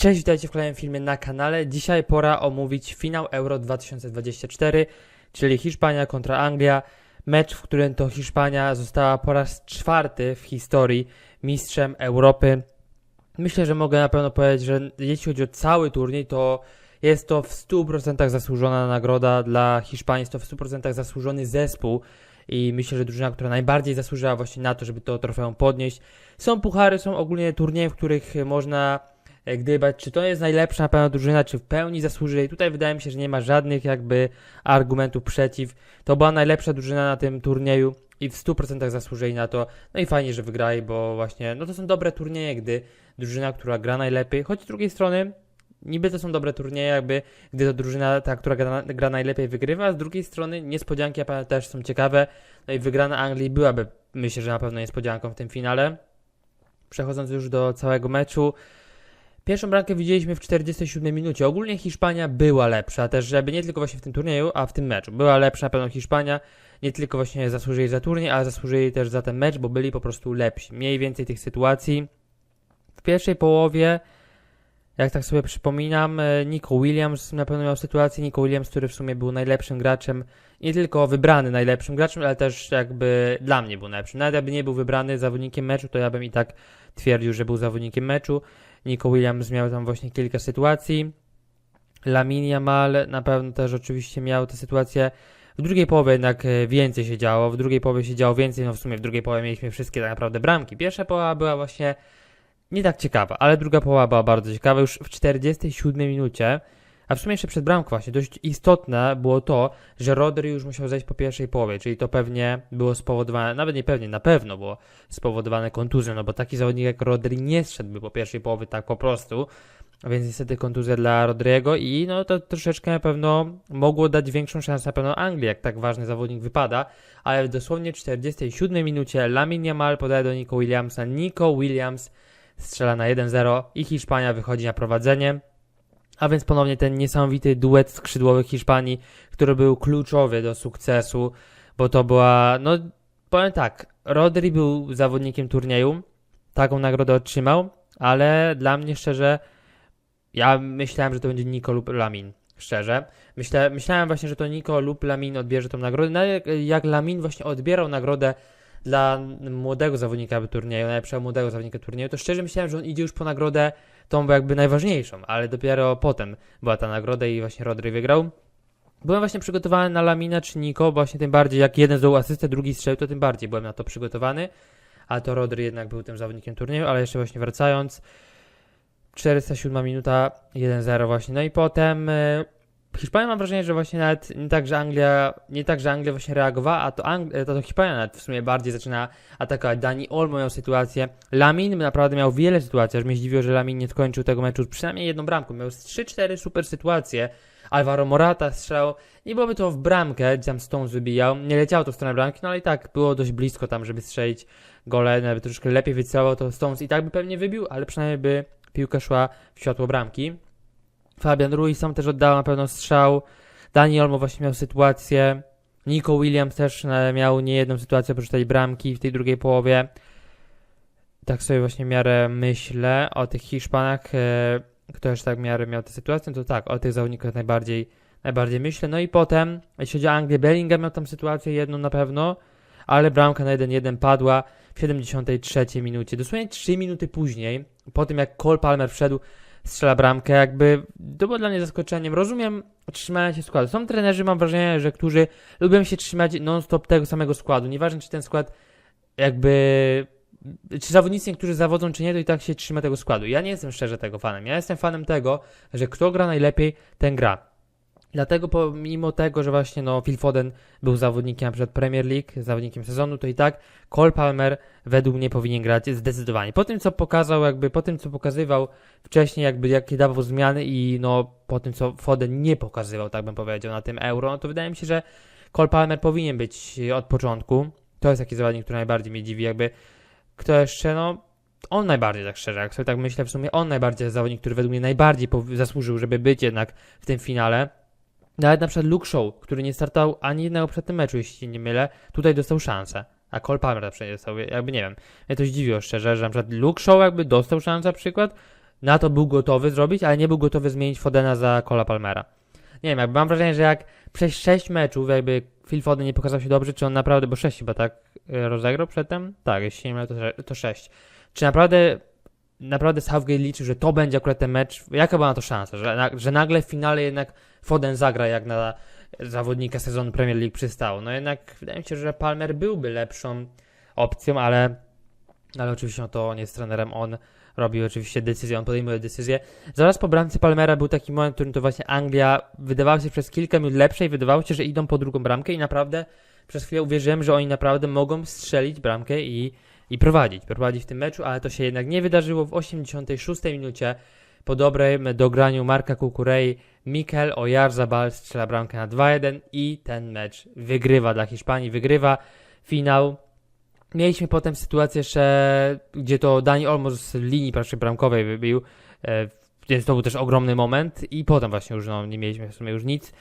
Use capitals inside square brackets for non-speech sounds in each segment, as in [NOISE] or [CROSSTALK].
Cześć, witajcie w kolejnym filmie na kanale. Dzisiaj pora omówić finał Euro 2024, czyli Hiszpania kontra Anglia. Mecz, w którym to Hiszpania została po raz czwarty w historii mistrzem Europy. Myślę, że mogę na pewno powiedzieć, że jeśli chodzi o cały turniej, to jest to w 100% zasłużona nagroda dla Hiszpanii, jest to w 100% zasłużony zespół i myślę, że drużyna, która najbardziej zasłużyła właśnie na to, żeby to trofeum podnieść. Są puchary, są ogólnie turnieje, w których można e, gdybać, czy to jest najlepsza na pewno drużyna, czy w pełni zasłuży. I tutaj wydaje mi się, że nie ma żadnych jakby argumentów przeciw. To była najlepsza drużyna na tym turnieju i w 100% zasłużyli na to. No i fajnie, że wygrali, bo właśnie, no to są dobre turnieje, gdy drużyna, która gra najlepiej, choć z drugiej strony niby to są dobre turnieje, jakby gdy to drużyna, ta, która gra, gra najlepiej wygrywa, a z drugiej strony niespodzianki ja też są ciekawe. No i wygrana Anglii byłaby, myślę, że na pewno niespodzianką w tym finale. Przechodząc już do całego meczu, Pierwszą bramkę widzieliśmy w 47 minucie. Ogólnie Hiszpania była lepsza, też żeby nie tylko właśnie w tym turnieju, a w tym meczu. Była lepsza na pewno Hiszpania. Nie tylko właśnie zasłużyli za turniej, ale zasłużyli też za ten mecz, bo byli po prostu lepsi. Mniej więcej tych sytuacji. W pierwszej połowie, jak tak sobie przypominam, e, Nico Williams na pewno miał sytuację. Nico Williams, który w sumie był najlepszym graczem, nie tylko wybrany najlepszym graczem, ale też jakby dla mnie był najlepszym. Nawet jakby nie był wybrany zawodnikiem meczu, to ja bym i tak twierdził, że był zawodnikiem meczu. Nico Williams miał tam właśnie kilka sytuacji. Lamin Yamal na pewno też oczywiście miał te sytuacje. W drugiej połowie jednak e, więcej się działo. W drugiej połowie się działo więcej. No w sumie w drugiej połowie mieliśmy wszystkie tak naprawdę bramki. Pierwsza połowa była właśnie nie tak ciekawa, ale druga połowa była bardzo ciekawa. Już w 47 minucie, a w sumie jeszcze przed bramką właśnie, dość istotne było to, że Rodri już musiał zejść po pierwszej połowie, czyli to pewnie było spowodowane, nawet nie pewnie, na pewno było spowodowane kontuzją, no bo taki zawodnik jak Rodri nie zszedłby po pierwszej połowie tak po prostu, więc niestety kontuzja dla Rodriego i no to troszeczkę na pewno mogło dać większą szansę na pewno Anglii, jak tak ważny zawodnik wypada, ale w dosłownie 47 minucie Lamin Yamal podaje do Nico Williamsa, Nico Williams strzela na 1-0 i Hiszpania wychodzi na prowadzenie. A więc ponownie ten niesamowity duet skrzydłowych Hiszpanii, który był kluczowy do sukcesu, bo to była, no powiem tak, Rodri był zawodnikiem turnieju, taką nagrodę otrzymał, ale dla mnie szczerze, ja myślałem, że to będzie Nico lub Lamin, szczerze. Myślę, myślałem właśnie, że to Nico lub Lamin odbierze tą nagrodę, no jak, jak Lamin właśnie odbierał nagrodę dla młodego zawodnika turnieju, najlepszego młodego zawodnika turnieju, to szczerze myślałem, że on idzie już po nagrodę tą jakby najważniejszą, ale dopiero potem była ta nagroda i właśnie Rodri wygrał. Byłem właśnie przygotowany na Lamina czy Niko, właśnie tym bardziej jak jeden zdobył asystę, drugi strzelił, to tym bardziej byłem na to przygotowany, a to Rodri jednak był tym zawodnikiem turnieju, ale jeszcze właśnie wracając, 407 minuta, 1-0 właśnie, no i potem e, Hiszpania mam wrażenie, że właśnie nawet nie tak, że Anglia, nie tak, że Anglia właśnie reagowała, a to, Ang- to, to Hiszpania nawet w sumie bardziej zaczyna atakować. Dani Olmo miał sytuację, Lamin naprawdę miał wiele sytuacji, aż mnie zdziwiło, że Lamin nie skończył tego meczu przynajmniej jedną bramką. Miał z 3-4 super sytuacje. Alvaro Morata strzelał, nie byłoby to w bramkę, gdzie tam Stones wybijał, nie leciało to w stronę bramki, no ale i tak było dość blisko tam, żeby strzelić gole, nawet troszkę lepiej wycelował to Stones i tak by pewnie wybił, ale przynajmniej by piłka szła w światło bramki. Fabian Ruiz sam też oddał na pewno strzał. Dani Olmo właśnie miał sytuację. Nico Williams też e, miał niejedną sytuację oprócz tej bramki w tej drugiej połowie. Tak sobie właśnie miarę myślę o tych Hiszpanach, e, kto też tak miarę miał tę sytuację, to tak, o tych zawodnikach najbardziej, najbardziej myślę. No i potem, jeśli chodzi o Anglię, Bellingham miał tam sytuację jedną na pewno, ale bramka na 1-1 padła w 73 minucie. Dosłownie 3 minuty później, po tym jak Cole Palmer wszedł, strzela bramkę, jakby to było dla mnie zaskoczeniem. Rozumiem trzymania się składu. Są trenerzy, mam wrażenie, że którzy lubią się trzymać non-stop tego samego składu. Nieważne, czy ten skład jakby czy zawodnicy, którzy zawodzą, czy nie, to i tak się trzyma tego składu. Ja nie jestem szczerze tego fanem. Ja jestem fanem tego, że kto gra najlepiej, ten gra. Dlatego pomimo tego, że właśnie no, Phil Foden był zawodnikiem przed Premier League, zawodnikiem sezonu, to i tak Cole Palmer według mnie powinien grać zdecydowanie. Po tym, co pokazał, jakby po tym, co pokazywał wcześniej, jakby jakie dawał zmiany i no po tym, co Foden nie pokazywał, tak bym powiedział, na tym Euro, no to wydaje mi się, że Cole Palmer powinien być od początku. To jest taki zawodnik, który najbardziej mnie dziwi, jakby kto jeszcze, no on najbardziej, tak szczerze, jak sobie tak myślę w sumie, on najbardziej jest zawodnik, który według mnie najbardziej zasłużył, żeby być jednak w tym finale. Nawet na przykład Luke Show, który nie startał ani jednego przed tym meczu, jeśli nie mylę, tutaj dostał szansę. A Cole Palmer na przykład dostał, jakby nie wiem. Mnie to zdziwiło szczerze, że na przykład Luke Show jakby dostał szansę na przykład, na to był gotowy zrobić, ale nie był gotowy zmienić Fodena za Cola Palmera. Nie wiem, jakby mam wrażenie, że jak przez 6 meczów jakby Phil Foden nie pokazał się dobrze, czy on naprawdę, bo 6 chyba tak e, rozegrał przedtem? Tak, jeśli nie mylę, to 6. Czy naprawdę naprawdę Southgate liczył, że to będzie akurat ten mecz? Jaka była na to szansa? Że, że nagle w finale jednak Foden zagra jak na zawodnika sezonu Premier League przystało. No jednak wydaje mi się, że Palmer byłby lepszą opcją, ale, ale oczywiście no to on jest trenerem, on robi oczywiście decyzję, on podejmuje decyzję. Zaraz po bramce Palmera był taki moment, w którym to właśnie Anglia wydawała się przez kilka minut lepsze i wydawało się, że idą po drugą bramkę i naprawdę przez chwilę uwierzyłem, że oni naprawdę mogą strzelić bramkę i, i prowadzić, prowadzić w tym meczu, ale to się jednak nie wydarzyło w 86 minucie. Po dobrym dograniu Marka Kukurei Mikel Oyarzabal strzela bramkę na 2-1 i ten mecz wygrywa dla Hiszpanii, wygrywa finał. Mieliśmy potem sytuację jeszcze, gdzie to Dani Olmo z linii prawie bramkowej wybił, e, więc to był też ogromny moment i potem właśnie już no, nie mieliśmy w sumie już nic.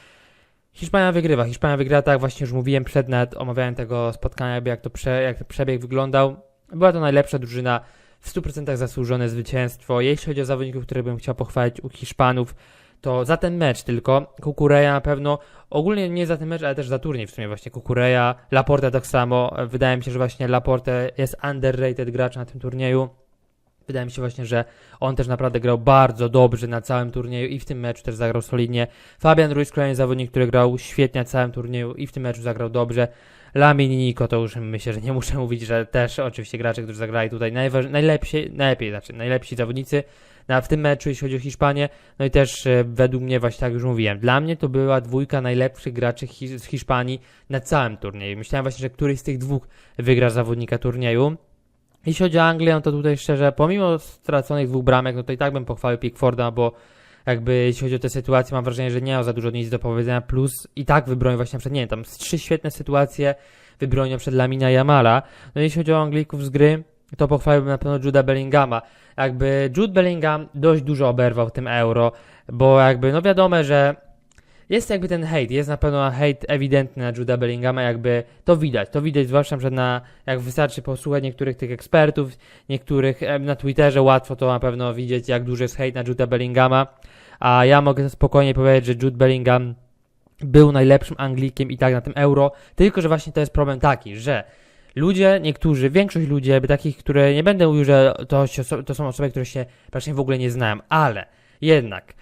Hiszpania wygrywa, Hiszpania wygrywa, tak właśnie już mówiłem przed nawet omawiałem tego spotkania, jakby jak to prze, jak przebieg wyglądał. Była to najlepsza drużyna, w 100% zasłużone zwycięstwo. Jeśli chodzi o zawodników, które bym chciał pochwalić u Hiszpanów, to za ten mecz tylko. Kukureja na pewno, ogólnie nie za ten mecz, ale też za turniej w sumie właśnie. Kukureja, Laporte tak samo. Wydaje mi się, że właśnie Laporte jest underrated gracz na tym turnieju. Wydaje mi się właśnie, że on też naprawdę grał bardzo dobrze na całym turnieju i w tym meczu też zagrał solidnie. Fabian Ruiz, kolejny zawodnik, który grał świetnie na całym turnieju i w tym meczu zagrał dobrze. Lamin i Niko to już myślę, że nie muszę mówić, że też oczywiście gracze, którzy zagrali tutaj najważ- najlepsi, najlepiej, znaczy najlepsi zawodnicy na, w tym meczu, jeśli chodzi o Hiszpanię. No i też e, według mnie, właśnie tak już mówiłem, dla mnie to była dwójka najlepszych graczy hi- z Hiszpanii na całym turnieju. Myślałem właśnie, że któryś z tych dwóch wygra zawodnika turnieju. Jeśli chodzi o Anglię, no to tutaj szczerze, pomimo straconych dwóch bramek, no to i tak bym pochwalił Pickforda, bo jakby jeśli chodzi o tę sytuację, mam wrażenie, że nie miał za dużo nic do powiedzenia, plus i tak wybronił właśnie przykład, nie wiem, tam trzy świetne sytuacje wybronił przed Lamina Jamala. No jeśli chodzi o Anglików z gry, to pochwaliłbym na pewno Juda Bellingama. Jakby Jude Bellingham dość dużo oberwał tym euro, bo jakby, no wiadomo, że jest jakby ten hejt, jest na pewno hejt ewidentny na Juda Bellingama, jakby to widać, to widać zwłaszcza, że na, jak wystarczy posłuchać niektórych tych ekspertów, niektórych na Twitterze łatwo to na pewno widzieć, jak duży jest hejt na Juda Bellingama, a ja mogę spokojnie powiedzieć, że Jude Bellingham był najlepszym Anglikiem i tak na tym euro, tylko że właśnie to jest problem taki, że ludzie, niektórzy, większość ludzi, jakby takich, które nie będę mówił, że to, to są osoby, które się praktycznie w ogóle nie znają, ale jednak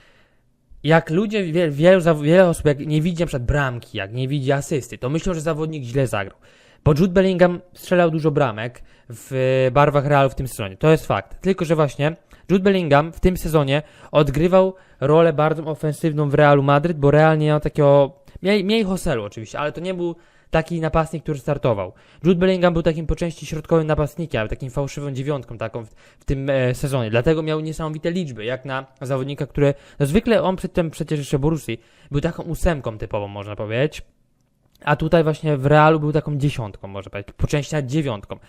jak ludzie, wie, wielu, zaw- wiele osób, jak nie widzi na przykład bramki, jak nie widzi asysty, to myślą, że zawodnik źle zagrał. Bo Jude Bellingham strzelał dużo bramek w e, barwach Realu w tym sezonie. To jest fakt. Tylko, że właśnie Jude Bellingham w tym sezonie odgrywał rolę bardzo ofensywną w Realu Madryt, bo Real nie miał takiego... Mieli, mieli Hoselu oczywiście, ale to nie był taki napastnik, który startował. Jude Bellingham był takim po części środkowym napastnikiem, ale takim fałszywą dziewiątką taką w, w tym e, sezonie. Dlatego miał niesamowite liczby, jak na zawodnika, który... No zwykle on przy tym przecież jeszcze Borussii był taką ósemką typową, można powiedzieć. A tutaj właśnie w Realu był taką dziesiątką, można powiedzieć, po części dziewiątką.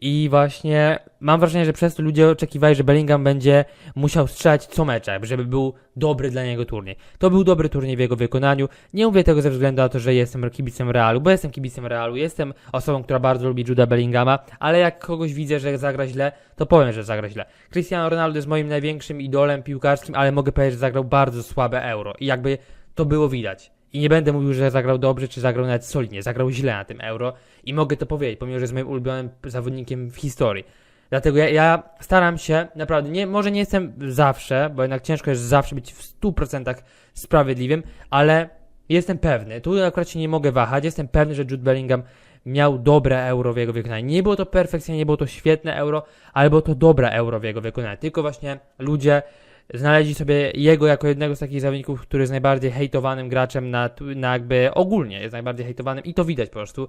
I właśnie mam wrażenie, że przez to ludzie oczekiwali, że Bellingham będzie musiał strzelać co mecze, żeby był dobry dla niego turniej. To był dobry turniej w jego wykonaniu. Nie mówię tego ze względu na to, że jestem kibicem Realu, bo jestem kibicem Realu, jestem osobą, która bardzo lubi Juda Bellingama, ale jak kogoś widzę, że zagra źle, to powiem, że zagra źle. Cristiano Ronaldo jest moim największym idolem piłkarskim, ale mogę powiedzieć, że zagrał bardzo słabe euro i jakby to było widać. I nie będę mówił, że zagrał dobrze, czy zagrał nawet solidnie. Zagrał źle na tym euro i mogę to powiedzieć, pomimo, że jest moim ulubionym zawodnikiem w historii. Dlatego ja, ja staram się, naprawdę, nie, może nie jestem zawsze, bo jednak ciężko jest zawsze być w 100% sprawiedliwym, ale jestem pewny, tu akurat się nie mogę wahać, jestem pewny, że Jude Bellingham miał dobre euro w jego wykonaniu. Nie było to perfekcyjnie, nie było to świetne euro, ale było to dobre euro w jego wykonaniu. Tylko właśnie ludzie znaleźli sobie jego jako jednego z takich zawodników, który jest najbardziej hejtowanym graczem na, na jakby ogólnie jest najbardziej hejtowanym i to widać po prostu.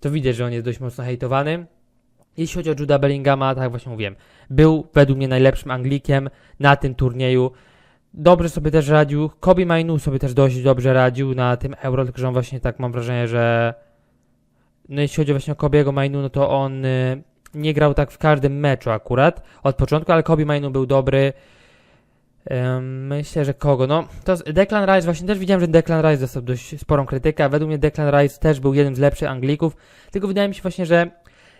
To widać, że on jest dość mocno hejtowany. Jeśli chodzi o Juda Bellingama, tak właśnie mówiłem, był według mnie najlepszym Anglikiem na tym turnieju. Dobrze sobie też radził. Kobe Mainu sobie też dość dobrze radził na tym Euro, tylko że on właśnie tak mam wrażenie, że no jeśli chodzi właśnie o Kobiego Mainu, no to on y, nie grał tak w każdym meczu akurat od początku, ale Kobe Mainu był dobry. Myślę, że kogo? No, to Declan Rice, właśnie też widziałem, że Declan Rice dostał dość sporą krytykę, według mnie Declan Rice też był jednym z lepszych Anglików, tylko wydaje mi się właśnie, że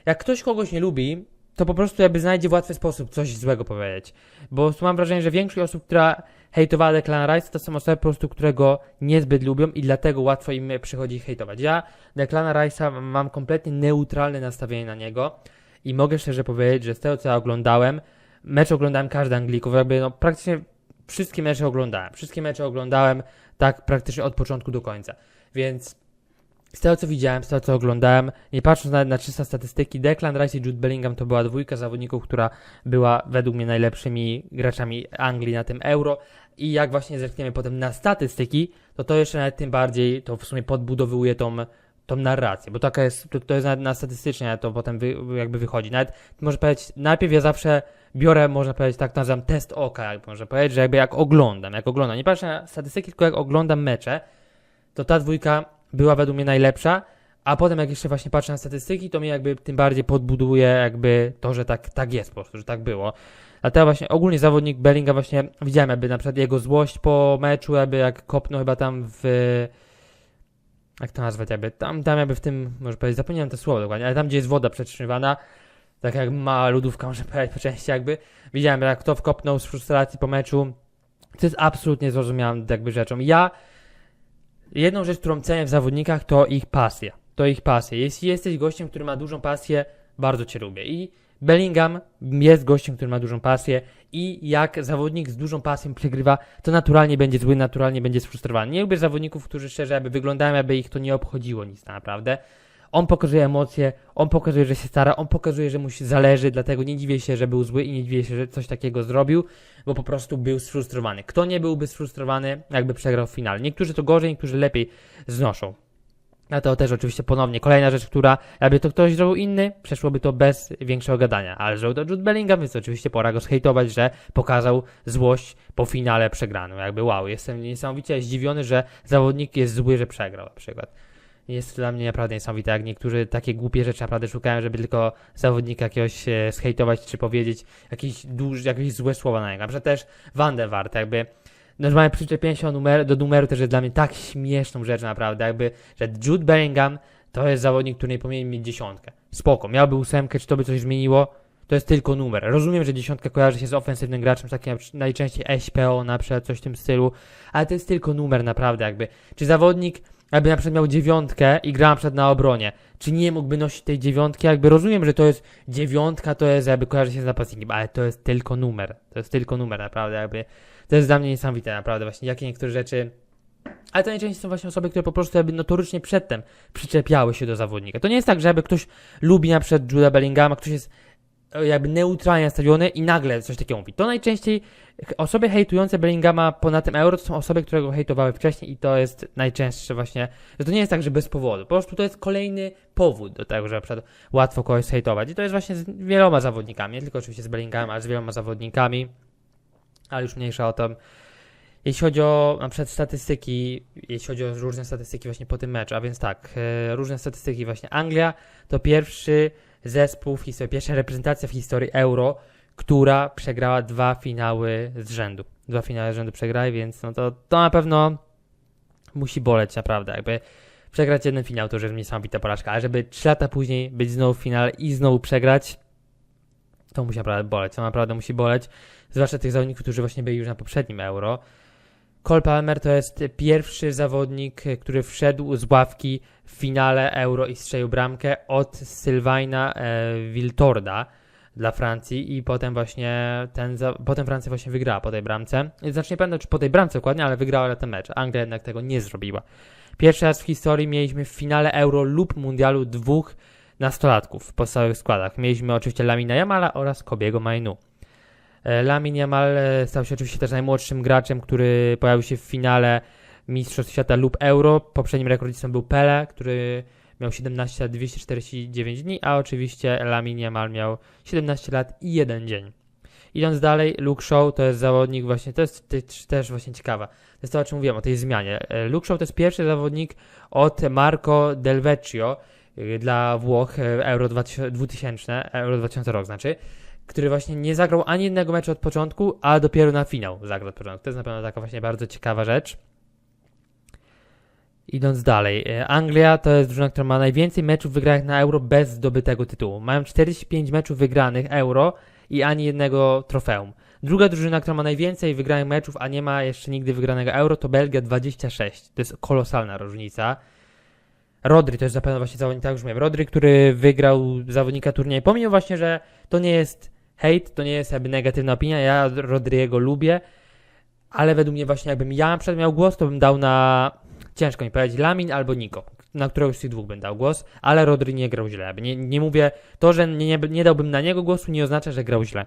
jak ktoś kogoś nie lubi, to po prostu jakby znajdzie w łatwy sposób coś złego powiedzieć. Bo mam wrażenie, że większość osób, która hejtowała Declana Rice, to są osoby po prostu, którego niezbyt lubią i dlatego łatwo im przychodzi hejtować. Ja Declana Rice'a mam kompletnie neutralne nastawienie na niego i mogę szczerze powiedzieć, że z tego co ja oglądałem, mecz oglądałem każdy Anglików, jakby no praktycznie wszystkie mecze oglądałem. Wszystkie mecze oglądałem tak praktycznie od początku do końca. Więc z tego co widziałem, z tego co oglądałem, nie patrząc nawet na czyste statystyki, Declan Rice i Jude Bellingham to była dwójka zawodników, która była według mnie najlepszymi graczami Anglii na tym Euro. I jak właśnie zerkniemy potem na statystyki, to to jeszcze nawet tym bardziej to w sumie podbudowuje tą, tą narrację, bo taka jest, to, to jest nawet na statystycznie to potem wy, jakby wychodzi. Nawet może powiedzieć, najpierw ja zawsze biorę, można powiedzieć tak nazywam test oka, jak można powiedzieć, że jakby jak oglądam, jak oglądam, nie patrzę na statystyki, tylko jak oglądam mecze, to ta dwójka była według mnie najlepsza, a potem jak jeszcze właśnie patrzę na statystyki, to mnie jakby tym bardziej podbuduje jakby to, że tak, tak jest po prostu, że tak było. Dlatego właśnie ogólnie zawodnik Bellinga właśnie widziałem jakby na przykład jego złość po meczu, jakby jak kopnął chyba tam w jak to nazwać jakby, tam, tam jakby w tym, może powiedzieć, zapomniałem to słowo dokładnie, ale tam gdzie jest woda przetrzymywana, tak jak mała lodówka, może powiedzieć po części jakby, widziałem jak to wkopnął z frustracji po meczu, to jest absolutnie zrozumiałą jakby rzeczą. Ja jedną rzecz, którą cenię w zawodnikach, to ich pasja. To ich pasja. Jeśli jesteś gościem, który ma dużą pasję, bardzo cię lubię. I Bellingham jest gościem, który ma dużą pasję i jak zawodnik z dużą pasją przegrywa, to naturalnie będzie zły, naturalnie będzie sfrustrowany. Nie lubię zawodników, którzy szczerze jakby wyglądają, jakby ich to nie obchodziło nic naprawdę. On pokazuje emocje, on pokazuje, że się stara, on pokazuje, że mu się zależy, dlatego nie dziwię się, że był zły i nie dziwię się, że coś takiego zrobił, bo po prostu był sfrustrowany. Kto nie byłby sfrustrowany, jakby przegrał w finale? Niektórzy to gorzej, niektórzy lepiej znoszą. A to też oczywiście ponownie kolejna rzecz, która, jakby to ktoś zrobił inny, przeszłoby to bez większego gadania. Ale zrobił to Jude Bellingham, więc oczywiście pora go zhejtować, że pokazał złość po finale przegraną. Jakby wow, jestem niesamowicie zdziwiony, że zawodnik jest zły, że przegrał na przykład. Jest dla mnie naprawdę niesamowite, jak niektórzy takie głupie rzeczy naprawdę szukają, żeby tylko zawodnika jakiegoś e, zhejtować, czy powiedzieć jakieś, duż, jakieś złe słowa na niego. Na przykład też Van der Waart, jakby normalnie przyczepienie się numer, do numeru też jest dla mnie tak śmieszną rzecz naprawdę, jakby, że Jude Bellingham to jest zawodnik, który nie powinien mieć dziesiątkę. Spoko, miałby ósemkę, czy to by coś zmieniło? To jest tylko numer. Rozumiem, że dziesiątka kojarzy się z ofensywnym graczem, takim najczęściej SPO na przykład, coś w tym stylu, ale to jest tylko numer naprawdę jakby. Czy zawodnik jakby na przykład miał dziewiątkę i grał na przykład na obronie, czy nie mógłby nosić tej dziewiątki? Jakby rozumiem, że to jest dziewiątka, to jest jakby kojarzy się z napastnikiem, ale to jest tylko numer. To jest tylko numer naprawdę jakby. To jest dla mnie niesamowite naprawdę właśnie, jakie niektóre rzeczy ale to najczęściej są właśnie osoby, które po prostu jakby notorycznie przedtem przyczepiały się do zawodnika. To nie jest tak, że jakby ktoś lubi na przykład Juda Bellingama, ktoś jest jakby neutralnie nastawiony i nagle coś takiego mówi. To najczęściej osoby hejtujące Bellingama ponad tym euro to są osoby, które go hejtowały wcześniej i to jest najczęstsze właśnie, że to nie jest tak, że bez powodu. Po prostu to jest kolejny powód do tego, że na przykład łatwo kogoś hejtować. I to jest właśnie z wieloma zawodnikami, nie tylko oczywiście z Bellinghamem, ale z wieloma zawodnikami, ale już mniejsza o to. Jeśli chodzi o na przykład statystyki, jeśli chodzi o różne statystyki właśnie po tym meczu, a więc tak, e, różne statystyki właśnie. Anglia to pierwszy zespół w historii, pierwsza reprezentacja w historii Euro, która przegrała dwa finały z rzędu. Dwa finały z rzędu przegrali, więc no to, to na pewno musi boleć naprawdę. Jakby przegrać jeden finał to już jest niesamowita porażka, ale żeby trzy lata później być znowu w finale i znowu przegrać, to musi naprawdę boleć. To naprawdę musi boleć. Zwłaszcza tych zawodników, którzy właśnie byli już na poprzednim Euro. Cole Palmer to jest pierwszy zawodnik, który wszedł z ławki w finale Euro i strzelił bramkę od Sylvaina e, Wiltorda dla Francji i potem właśnie ten, potem Francja właśnie wygrała po tej bramce. Znaczy nie pamiętam czy po tej bramce dokładnie, ale wygrała ten mecz. Anglia jednak tego nie zrobiła. Pierwszy raz w historii mieliśmy w finale Euro lub Mundialu dwóch nastolatków w podstawowych składach. Mieliśmy oczywiście Lamina Jamala oraz Kobiego Mainu. E, Lamin Jamal e, stał się oczywiście też najmłodszym graczem, który pojawił się w finale Mistrzostw Świata lub Euro. Poprzednim rekordzistą był Pele, który miał 17 lat 249 dni, a oczywiście Lamin Jamal miał 17 lat i 1 dzień. Idąc dalej, Luke Shaw to jest zawodnik właśnie, to jest też właśnie ciekawa. To jest to, o czym mówiłem, o tej zmianie. E, Luke Shaw to jest pierwszy zawodnik od Marco Del Vecchio dla Włoch Euro 2000, Euro 2000 rok znaczy, który właśnie nie zagrał ani jednego meczu od początku, a dopiero na finał zagrał od początku. To jest na pewno taka właśnie bardzo ciekawa rzecz. Idąc dalej, e, Anglia to jest drużyna, która ma najwięcej meczów wygranych na Euro bez zdobytego tytułu. Mają 45 meczów wygranych Euro i ani jednego trofeum. Druga drużyna, która ma najwięcej wygranych meczów, a nie ma jeszcze nigdy wygranego Euro, to Belgia 26. To jest kolosalna różnica. Rodri to jest zapewne właśnie zawodnik, tak już mówiłem, Rodri, który wygrał zawodnika turnieju. Pomimo właśnie, że to nie jest hejt, to nie jest jakby negatywna opinia, ja Rodriego lubię, ale według mnie właśnie jakbym ja na miał głos, to bym dał na, ciężko mi powiedzieć, Lamin albo Niko, na któregoś z tych dwóch bym dał głos, ale Rodri nie grał źle. Nie, nie mówię, to, że nie, nie, nie dałbym na niego głosu nie oznacza, że grał źle.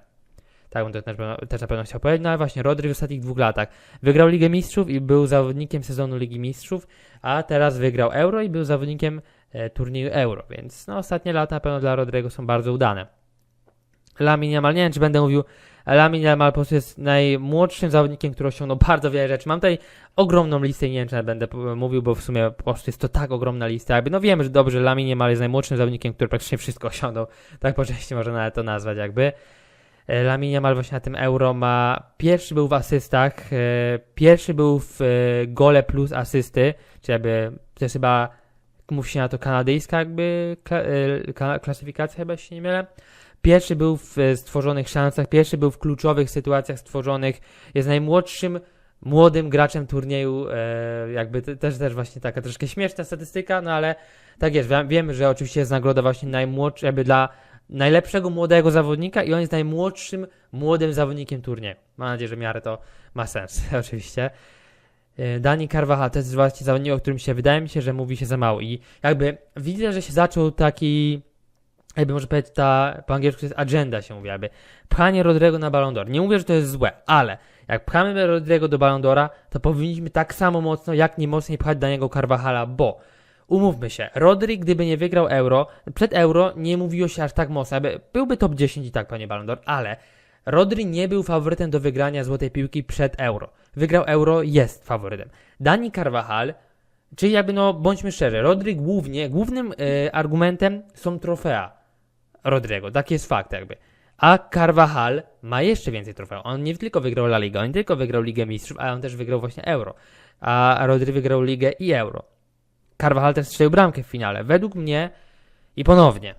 Tak bym to też, też na pewno chciał powiedzieć. No ale właśnie, Rodri w ostatnich dwóch latach wygrał Ligę Mistrzów i był zawodnikiem sezonu Ligi Mistrzów, a teraz wygrał Euro i był zawodnikiem e, turnieju Euro, więc no, ostatnie lata na pewno dla Rodriego są bardzo udane. Lamin Yamal, nie wiem czy będę mówił, Lamin Yamal po prostu jest najmłodszym zawodnikiem, który osiągnął bardzo wiele rzeczy. Mam tutaj ogromną listę i nie wiem czy będę mówił, bo w sumie po prostu jest to tak ogromna lista. Jakby, no wiemy, że dobrze, Lamin Yamal jest najmłodszym zawodnikiem, który praktycznie wszystko osiągnął. Tak po części można nawet to nazwać jakby. E, Lamin Yamal właśnie na tym Euro ma, pierwszy był w asystach, e, pierwszy był w e, gole plus asysty, czyli jakby, jest chyba, mówi się na to kanadyjska jakby kla, ka- klasyfikacja chyba, się nie mylę. Pierwszy był w e, stworzonych szansach, pierwszy był w kluczowych sytuacjach stworzonych, jest najmłodszym młodym graczem turnieju, e, jakby te, też, też właśnie taka troszkę śmieszna statystyka, no ale tak jest, wiem, wiemy, że oczywiście jest nagroda właśnie najmłodszy, jakby dla najlepszego młodego zawodnika i on jest najmłodszym młodym zawodnikiem turnieju. Mam nadzieję, że w miarę to ma sens, [LAUGHS] oczywiście. E, Dani Carvajal to jest właśnie zawodnik, o którym się wydaje mi się, że mówi się za mało i jakby widzę, że się zaczął taki jakby może powiedzieć ta, po angielsku jest agenda się mówi, jakby pchanie Rodrigo na Ballon d'Or. Nie mówię, że to jest złe, ale jak pchamy Rodrigo do Ballon d'Ora, to powinniśmy tak samo mocno, jak nie mocniej pchać Daniego Carvajala, bo umówmy się, Rodri, gdyby nie wygrał Euro, przed Euro nie mówiło się aż tak mocno, jakby byłby top 10 i tak panie Ballon d'Or, ale Rodri nie był faworytem do wygrania złotej piłki przed Euro. Wygrał Euro, jest faworytem. Dani Carvajal, czyli jakby no, bądźmy szczerzy, Rodri głównie, głównym e, argumentem są trofea Rodrigo, taki jest fakt jakby. A Carvajal ma jeszcze więcej trofeów. On nie tylko wygrał La Liga, on nie tylko wygrał Ligę Mistrzów, ale on też wygrał właśnie Euro. A Rodri wygrał Ligę i Euro. Carvajal też strzelił bramkę w finale. Według mnie i ponownie,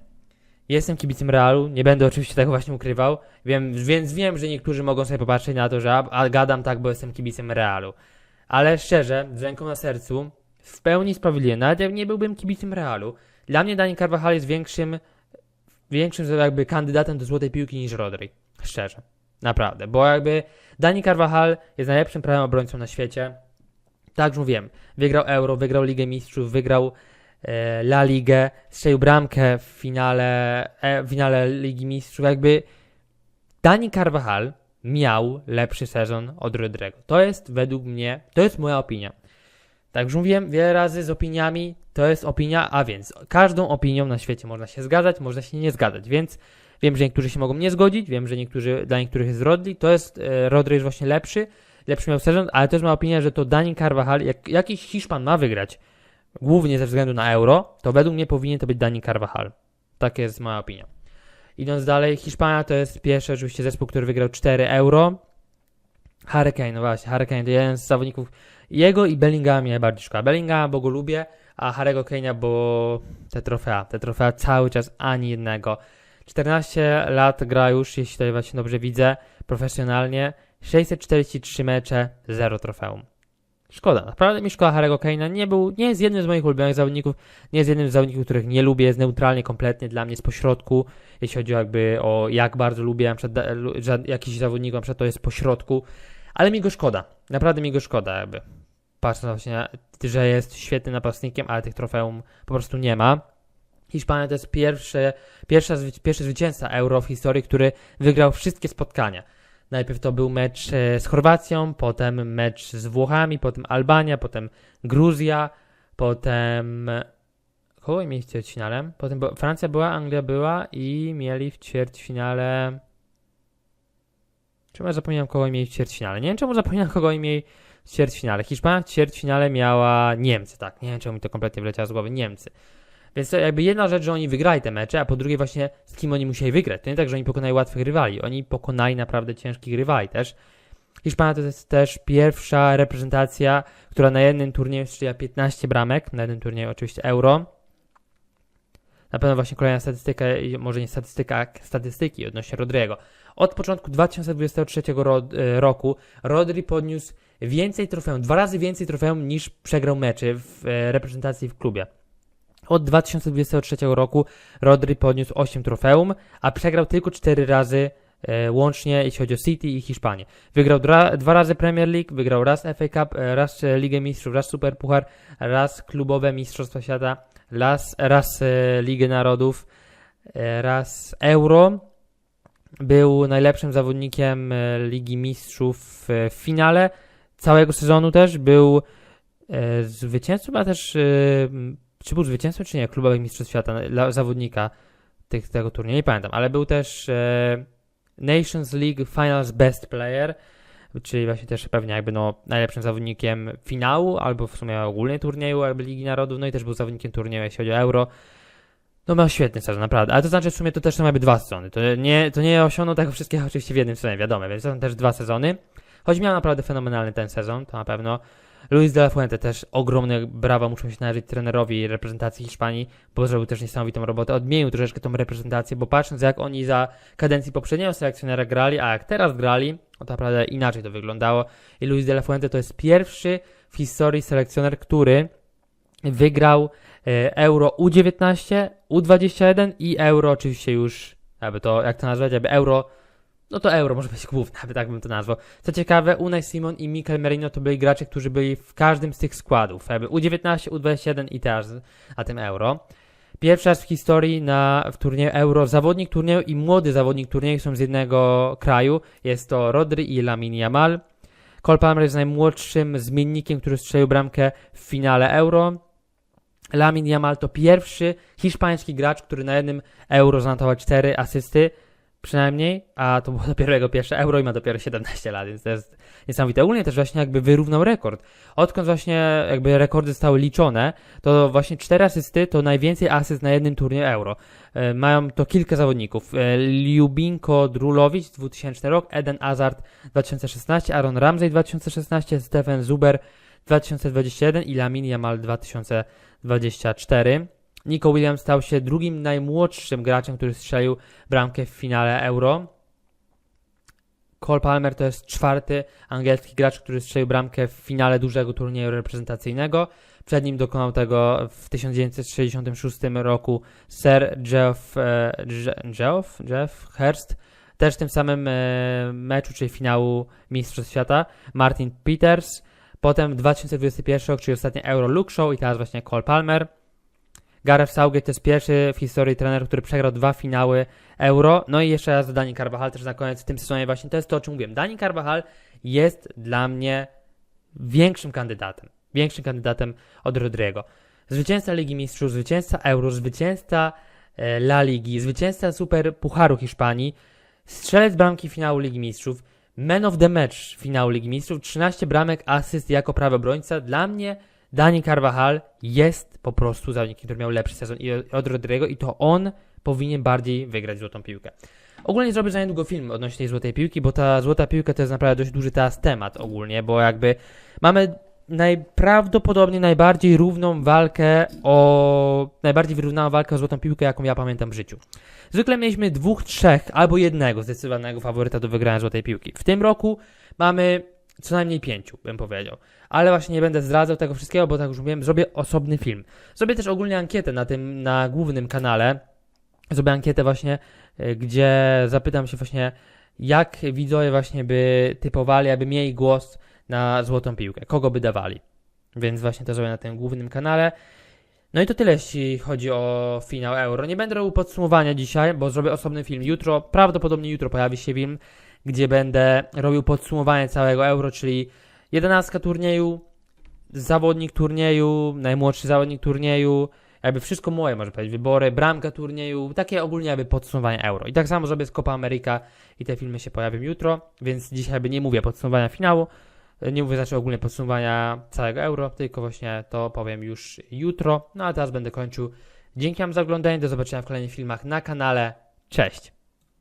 jestem kibicem Realu, nie będę oczywiście tego właśnie ukrywał, wiem, więc wiem, że niektórzy mogą sobie popatrzeć na to, że a, a gadam tak, bo jestem kibicem Realu. Ale szczerze, z ręką na sercu, w pełni sprawiedliwie, nawet nie byłbym kibicem Realu, dla mnie Dani Carvajal jest większym większym jakby kandydatem do złotej piłki niż Rodri. Szczerze. Naprawdę. Bo jakby Dani Carvajal jest najlepszym prawym obrońcą na świecie. Tak już mówiłem. Wygrał Euro, wygrał Ligę Mistrzów, wygrał e, La Ligę, strzelił bramkę w finale, e, w finale Ligi Mistrzów. Jakby Dani Carvajal miał lepszy sezon od Rodrigo. To jest według mnie, to jest moja opinia. Tak już mówiłem wiele razy z opiniami, to jest opinia, a więc każdą opinią na świecie można się zgadzać, można się nie zgadzać, więc wiem, że niektórzy się mogą nie zgodzić, wiem, że niektórzy, dla niektórych jest Rodri, to jest, e, jest właśnie lepszy, lepszy miał sezon, ale to jest moja opinia, że to Dani Carvajal, jak jakiś Hiszpan ma wygrać, głównie ze względu na Euro, to według mnie powinien to być Dani Carvajal. Tak jest moja opinia. Idąc dalej, Hiszpania to jest pierwszy oczywiście zespół, który wygrał 4 Euro. Hurricane, no właśnie, Hurricane to jeden z zawodników, jego i Bellinghama mnie najbardziej szkoda. Bellinghama, bo go lubię, a Harry'ego Kane'a, bo te trofea, te trofea cały czas ani jednego. 14 lat gra już, jeśli to właśnie dobrze widzę, profesjonalnie. 643 mecze, 0 trofeum. Szkoda, naprawdę mi szkoda Harry'ego Kane'a. Nie był, nie jest jednym z moich ulubionych zawodników, nie jest jednym z zawodników, których nie lubię, jest neutralnie, kompletnie dla mnie z pośrodku, jeśli chodzi jakby o jak bardzo lubię na przykład, jakiś zawodnik, na przykład to jest pośrodku, ale mi go szkoda, naprawdę mi go szkoda jakby. Patrząc właśnie, na- że jest świetnym napastnikiem, ale tych trofeum po prostu nie ma. Hiszpania to jest pierwsze, pierwsza, pierwszy zwycięzca Euro w historii, który wygrał wszystkie spotkania. Najpierw to był mecz e, z Chorwacją, potem mecz z Włochami, potem Albania, potem Gruzja, potem... Kogo mieli w ćwierćfinale? Potem Francja była, Anglia była i mieli w ćwierćfinale... Czemu ja zapomniałem, kogo mieli w ćwierćfinale? Nie wiem, czemu zapomniałem, kogo mieli w ćwierćfinale. Hiszpania w ćwierćfinale miała Niemcy, tak. Nie wiem, czemu mi to kompletnie wleciało z głowy. Niemcy. Więc to jakby jedna rzecz, że oni wygrali te mecze, a po drugie właśnie z kim oni musieli wygrać. To nie tak, że oni pokonali łatwych rywali. Oni pokonali naprawdę ciężkich rywali też. Hiszpania to jest też pierwsza reprezentacja, która na jednym turnieju strzeliła 15 bramek, na jednym turnieju oczywiście Euro. Na pewno właśnie kolejna statystyka, może nie statystyka, statystyki odnośnie Rodriego. Od początku 2023 ro, e, roku Rodri podniósł więcej trofeum, dwa razy więcej trofeum niż przegrał meczy w e, reprezentacji w klubie. Od 2023 roku Rodri podniósł 8 trofeum, a przegrał tylko 4 razy e, łącznie, jeśli chodzi o City i Hiszpanię. Wygrał dra, dwa razy Premier League, wygrał raz FA Cup, raz Ligę Mistrzów, raz Super Puchar, raz klubowe Mistrzostwa Świata, raz, raz e, Ligę Narodów, e, raz Euro. Był najlepszym zawodnikiem e, Ligi Mistrzów e, w finale całego sezonu też. Był e, zwycięzcą, a też czy był zwycięzcą, czy nie, klubowych Mistrzostw Świata dla zawodnika tych, tego turnieju, nie pamiętam, ale był też Nations League Finals Best Player, czyli właśnie też pewnie jakby no najlepszym zawodnikiem finału, albo w sumie ogólnie turnieju, jakby Ligi Narodów, no i też był zawodnikiem turnieju, jeśli chodzi o Euro. No miał świetny sezon, naprawdę, ale to znaczy w sumie to też są jakby dwa sezony, to nie, to nie osiągnął tego wszystkiego oczywiście w jednym sezonie, wiadomo, więc to są też dwa sezony, choć miał naprawdę fenomenalny ten sezon, to na pewno. Luis de la Fuente też ogromne brawa muszą się należeć trenerowi reprezentacji Hiszpanii, bo zrobił też niesamowitą robotę. Odmienił troszeczkę tą reprezentację, bo patrząc jak oni za kadencji poprzedniego selekcjonera grali, a jak teraz grali, to naprawdę inaczej to wyglądało. I Luis de la Fuente to jest pierwszy w historii selekcjoner, który wygrał e, Euro U19, U21 i Euro oczywiście już, aby to, jak to nazwać, jakby Euro no to euro może być główne, aby tak bym to nazwał. Co ciekawe, Unai Simon i Mikel Merino to byli gracze, którzy byli w każdym z tych składów. Jakby U19, U21 i teraz na tym euro. Pierwszy raz w historii na, w turnieju euro zawodnik turnieju i młody zawodnik turnieju są z jednego kraju. Jest to Rodri i Lamine Yamal. Cole Palmer jest najmłodszym zmiennikiem, który strzelił bramkę w finale euro. Lamine Yamal to pierwszy hiszpański gracz, który na jednym euro zanotował 4 asysty przynajmniej, a to było dopiero jego pierwsze euro i ma dopiero 17 lat, więc to jest niesamowite. Ogólnie też właśnie jakby wyrównał rekord. Odkąd właśnie jakby rekordy zostały liczone, to właśnie 4 asysty to najwięcej asyst na jednym turnieju euro. E, Mają to kilka zawodników. E, Ljubinko Drulowicz 2000 rok, Eden Hazard 2016, Aaron Ramsey 2016, Stefan Zuber 2021 i Lamin Yamal 2024. Nico Williams stał się drugim najmłodszym graczem, który strzelił bramkę w finale Euro. Cole Palmer to jest czwarty angielski gracz, który strzelił bramkę w finale dużego turnieju reprezentacyjnego. Przed nim dokonał tego w 1966 roku Sir Geoff, e, Geoff, Jeff Hurst. Też w tym samym e, meczu, czyli finału Mistrzostw Świata, Martin Peters. Potem 2021 rok, czyli ostatnie Euro Luke Show i teraz właśnie Cole Palmer. Gareth Southgate to jest pierwszy w historii trener, który przegrał dwa finały Euro. No i jeszcze raz Dani Carvajal też na koniec w tym sezonie właśnie to jest to, o czym mówiłem. Dani Carvajal jest dla mnie większym kandydatem. Większym kandydatem od Rodriego. Zwycięzca Ligi Mistrzów, zwycięzca Euro, zwycięzca e, La Ligi, zwycięzca Super Pucharu Hiszpanii, strzelec bramki finału Ligi Mistrzów, man of the match finału Ligi Mistrzów, 13 bramek, asyst jako prawy obrońca. Dla mnie Dani Carvajal jest po prostu zawodnikiem, który miał lepszy sezon od Rodrigo i to on powinien bardziej wygrać złotą piłkę. Ogólnie zrobię za niedługo film odnośnie tej złotej piłki, bo ta złota piłka to jest naprawdę dość duży teraz temat ogólnie, bo jakby mamy najprawdopodobniej najbardziej równą walkę o... najbardziej wyrównaną walkę o złotą piłkę, jaką ja pamiętam w życiu. Zwykle mieliśmy dwóch, trzech albo jednego zdecydowanego faworyta do wygrania złotej piłki. W tym roku mamy co najmniej pięciu, bym powiedział. Ale właśnie nie będę zdradzał tego wszystkiego, bo tak już mówiłem, zrobię osobny film. Zrobię też ogólnie ankietę na tym, na głównym kanale. Zrobię ankietę właśnie, y, gdzie zapytam się właśnie, jak widzowie właśnie by typowali, aby mieli głos na złotą piłkę. Kogo by dawali. Więc właśnie to zrobię na tym głównym kanale. No i to tyle, jeśli chodzi o finał Euro. Nie będę robił podsumowania dzisiaj, bo zrobię osobny film jutro. Prawdopodobnie jutro pojawi się film, gdzie będę robił podsumowanie całego Euro, czyli 11 turnieju, zawodnik turnieju, najmłodszy zawodnik turnieju, jakby wszystko moje, może powiedzieć, wybory, bramka turnieju, takie ogólnie jakby podsumowanie Euro. I tak samo zrobię z Copa America i te filmy się pojawią jutro, więc dzisiaj jakby nie mówię podsumowania finału, nie mówię znaczy ogólnie podsumowania całego Euro, tylko właśnie to powiem już jutro. No a teraz będę kończył. Dzięki Wam za oglądanie, do zobaczenia w kolejnych filmach na kanale. Cześć!